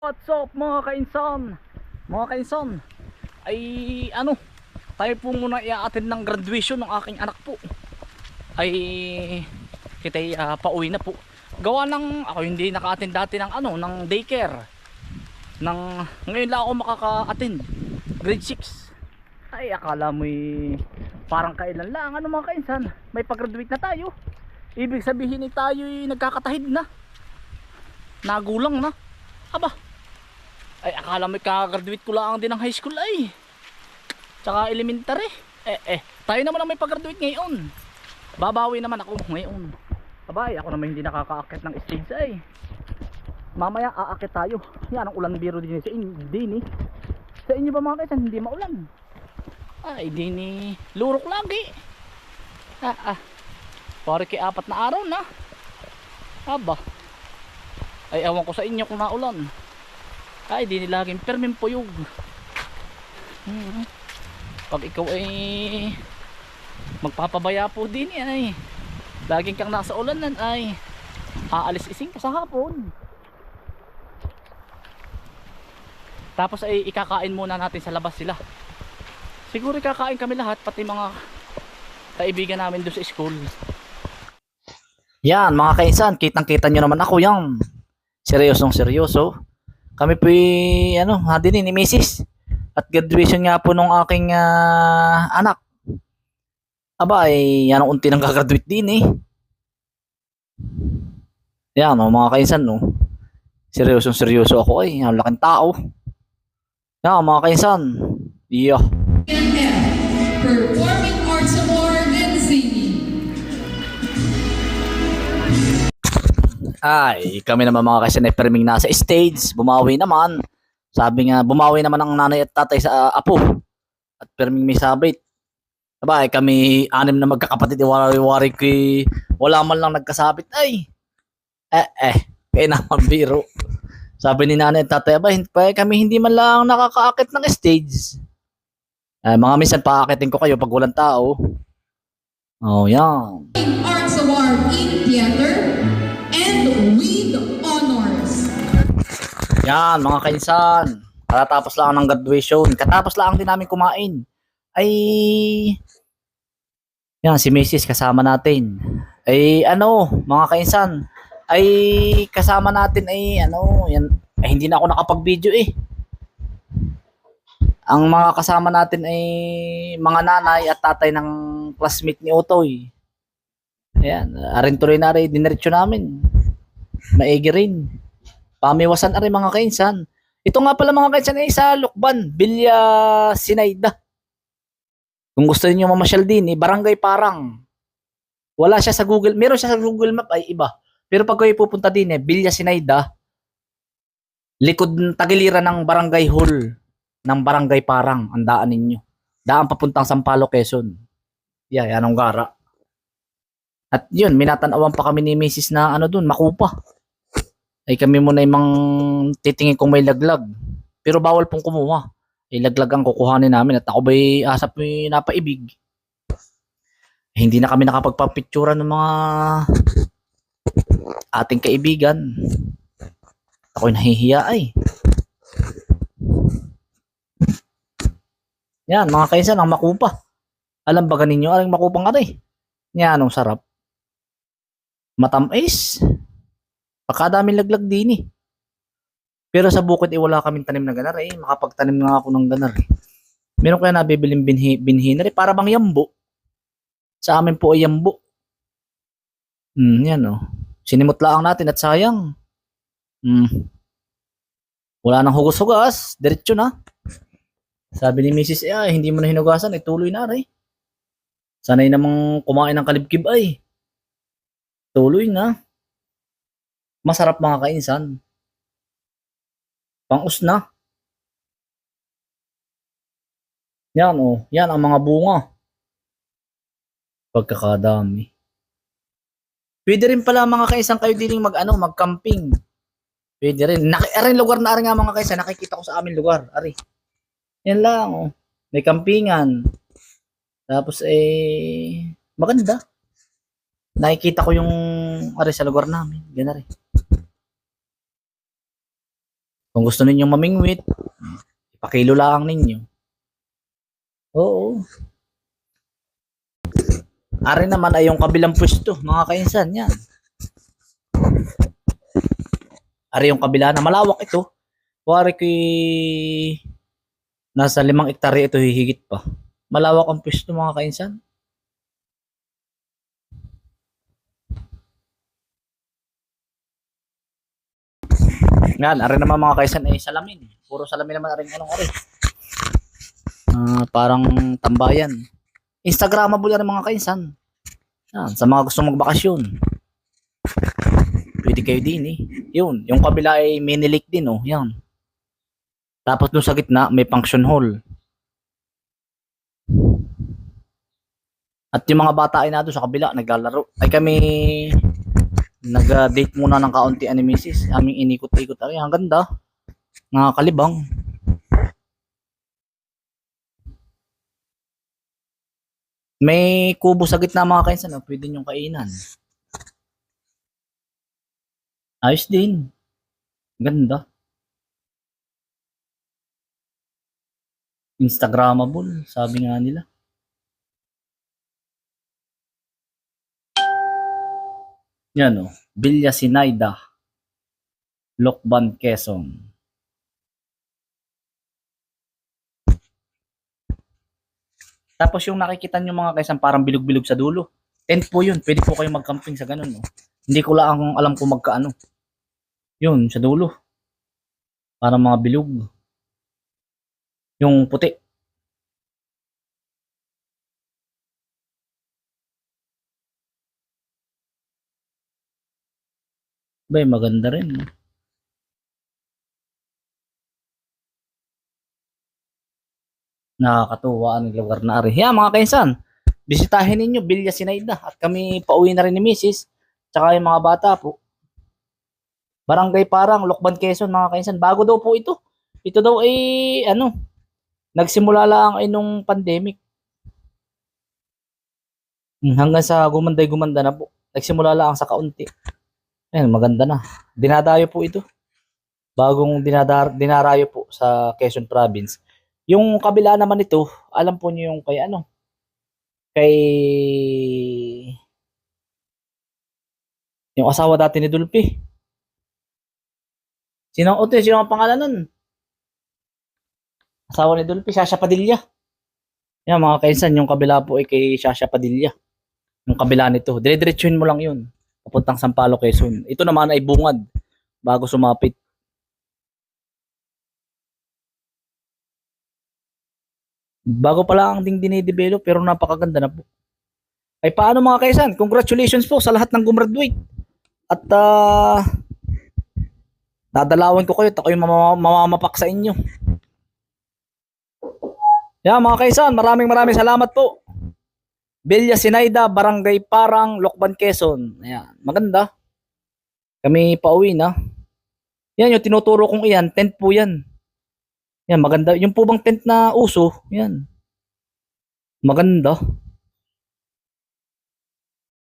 What's up mga kainsan? Mga kainsan, ay ano, tayo po muna i-attend ng graduation ng aking anak po. Ay kita uh, pauwi na po. Gawa ng ako hindi naka-attend dati ng ano, ng daycare. Nang ngayon lang ako makaka-attend. Grade 6. Ay akala mo parang kailan lang ano mga kainsan, may pag-graduate na tayo. Ibig sabihin ay tayo nagkakatahid na. Nagulang na. Aba, ay akala mo kakagraduate ko lang din ng high school ay. Tsaka elementary. Eh eh, tayo naman ang may pag-graduate ngayon. Babawi naman ako ngayon. Abay, ako naman hindi nakakaakit ng stage ay. Mamaya aakit tayo. Yan ang ulan biro din sa inyo. Din eh. Sa inyo ba mga kaisan hindi maulan? Ay, din eh. Lurok lagi. Ah, ah. Pare kay apat na araw na. Aba. Ay, ewan ko sa inyo kung naulan. Ay, di nilaging permin puyog. Hmm. Pag ikaw ay magpapabaya po din yan ay laging kang nasa ulanan ay aalis ising ka sa hapon. Tapos ay ikakain muna natin sa labas sila. Siguro ikakain kami lahat pati mga kaibigan namin doon sa school. Yan mga kaisan, kitang kita nyo naman ako yan. Seryosong seryoso kami po y- ano, din ni Mrs. At graduation nga po nung aking ah, anak. Aba, ay yan ang unti nang gagraduate din eh. Yan, no, mga kainsan, no. Seryosong seryoso ako ay, ang laking tao. Yan, mga kainsan. Yeah. Ay, kami naman mga kainsan ay perming nasa stage. Bumawi naman. Sabi nga, bumawi naman ang nanay at tatay sa ah, apo. At perming may sabit. Aba, ay kami anim na magkakapatid. Iwari-wari ko eh, wala man lang nagkasabit. Ay, eh, eh, kaya naman biro. Sabi ni nanay at tatay, aba, pa kami hindi man lang nakakaakit ng stage. Ay, mga minsan paakitin ko kayo pag walang tao. Oh, yan. Arts Award in Theater and with honors. Yan, mga kainsan. Katatapos lang ng graduation. Katapos lang din namin kumain. Ay, yan, si Mrs. kasama natin. Ay, ano, mga kainsan. Ay, kasama natin ay, ano, yan. Ay, hindi na ako nakapag-video eh. Ang mga kasama natin ay mga nanay at tatay ng classmate ni Otoy. Ayan, arin tuloy na rin, diniretso namin. Maigi rin. Pamiwasan na rin mga kainsan. Ito nga pala mga kainsan ay sa Lukban, Bilya Sinayda. Kung gusto niyo mamasyal din, eh, barangay parang. Wala siya sa Google, meron siya sa Google Map ay iba. Pero pag kayo pupunta din eh, Bilya Sinayda, likod ng tagiliran ng barangay hall ng barangay parang ang daan ninyo. Daan papuntang Sampaloc, Quezon. Yeah, yan ang gara. At yun, minatanawan pa kami ni Mrs. na ano dun, makupa ay kami muna yung mang titingin kung may laglag. Pero bawal pong kumuha. Ay laglag ang kukuhanin namin at ako ba'y asap may napaibig. Eh, hindi na kami nakapagpapicturan ng mga ating kaibigan. Ako'y nahihiya ay. Yan, mga kainsan, ang makupa. Alam ba ninyo, aling makupang ari? Yan, anong sarap. Matamis. Pagkadaming laglag din eh. Pero sa bukid eh, wala kaming tanim na ganar eh. Makapagtanim nga ako ng ganar eh. Meron kaya nabibiling binhi, binhi na rin. Para bang yambo. Sa amin po ay yambo. Hmm, yan oh. Sinimot lang natin at sayang. Hmm. Wala nang hugas-hugas. Diretso na. Sabi ni Mrs. Eh, ay, hindi mo na hinugasan. Ay, tuloy na rin. Sanay namang kumain ng kalibkib ay. Tuloy na masarap mga kainsan. Pangus na. Yan oh, yan ang mga bunga. Pagkakadami. Pwede rin pala mga kaisan kayo dining mag ano, mag-camping. Pwede rin. Naki, aring lugar na aring nga mga kaisan, nakikita ko sa amin lugar. Ari. Yan lang oh. May campingan. Tapos eh maganda. Nakikita ko yung ari sa lugar namin. Ganun rin. Kung gusto ninyo mamingwit, ipakilo lang ninyo. Oo. Ari naman ay yung kabilang pwesto, mga kainsan, yan. Ari yung kabila na malawak ito. Kuwari ko'y nasa limang ektarya ito hihigit pa. Malawak ang pwesto mga kainsan. Yan, ari naman mga kaisan ay salamin. Puro salamin naman aring anong ari. Ah, parang tambayan. Instagramable yan mga kaisan. Yan, sa mga gusto magbakasyon. Pwede kayo din eh. Yun, yung kabila ay mini lake din oh. Yan. Tapos doon sa gitna may function hall. At yung mga bata ay na doon sa kabila naglalaro. Ay kami nag-date muna ng kaunti ani misis. Aming inikot-ikot. Ay, ang ganda. Mga kalibang. May kubo sa gitna mga kainsan. Oh. Pwede niyong kainan. Ayos din. Ganda. Instagramable, sabi nga nila. Yan o. Villa Sinaida. Lokban, Quezon. Tapos yung nakikita nyo mga kaisan parang bilog-bilog sa dulo. Tent po yun. Pwede po kayo mag-camping sa ganun. No? Hindi ko lang alam kung magkaano. Yun, sa dulo. Parang mga bilog. Yung puti. Bay, maganda rin. no? Nakakatuwa ang lugar na rin. Yeah, mga kainsan, bisitahin ninyo Bilya Sinaida at kami pauwi na rin ni Mrs. Tsaka yung mga bata po. Barangay Parang, Lokban, Quezon, mga kainsan. Bago daw po ito. Ito daw ay, ano, nagsimula lang ay nung pandemic. Hmm, Hanggang sa gumanday-gumanda na po. Nagsimula lang sa kaunti. Ayan, maganda na. Dinadayo po ito. Bagong dinadar dinarayo po sa Quezon Province. Yung kabila naman ito, alam po niyo yung kay ano? Kay yung asawa dati ni Dulpi. Sino ang sino ang pangalan nun? Asawa ni Dulpi, Shasha Padilla. Yan mga kainsan, yung kabila po ay kay Shasha Padilla. Yung kabila nito, dire-diretsuhin mo lang yun. Papuntang Sampaloc, Quezon. Ito naman ay bungad bago sumapit. Bago pa lang ding dinidevelop pero napakaganda na po. Ay paano mga kaisan? Congratulations po sa lahat ng gumraduate. At ah dadalawan ko kayo at ako yung mamama- mamamapak sa inyo. Yan mga kaisan, maraming maraming salamat po. Villa Sinaida, Barangay Parang, Lokban, Quezon. Ayan, maganda. Kami pauwi na. Yan yung tinuturo kong iyan, tent po yan. Yan, maganda. Yung po bang tent na uso, yan. Maganda.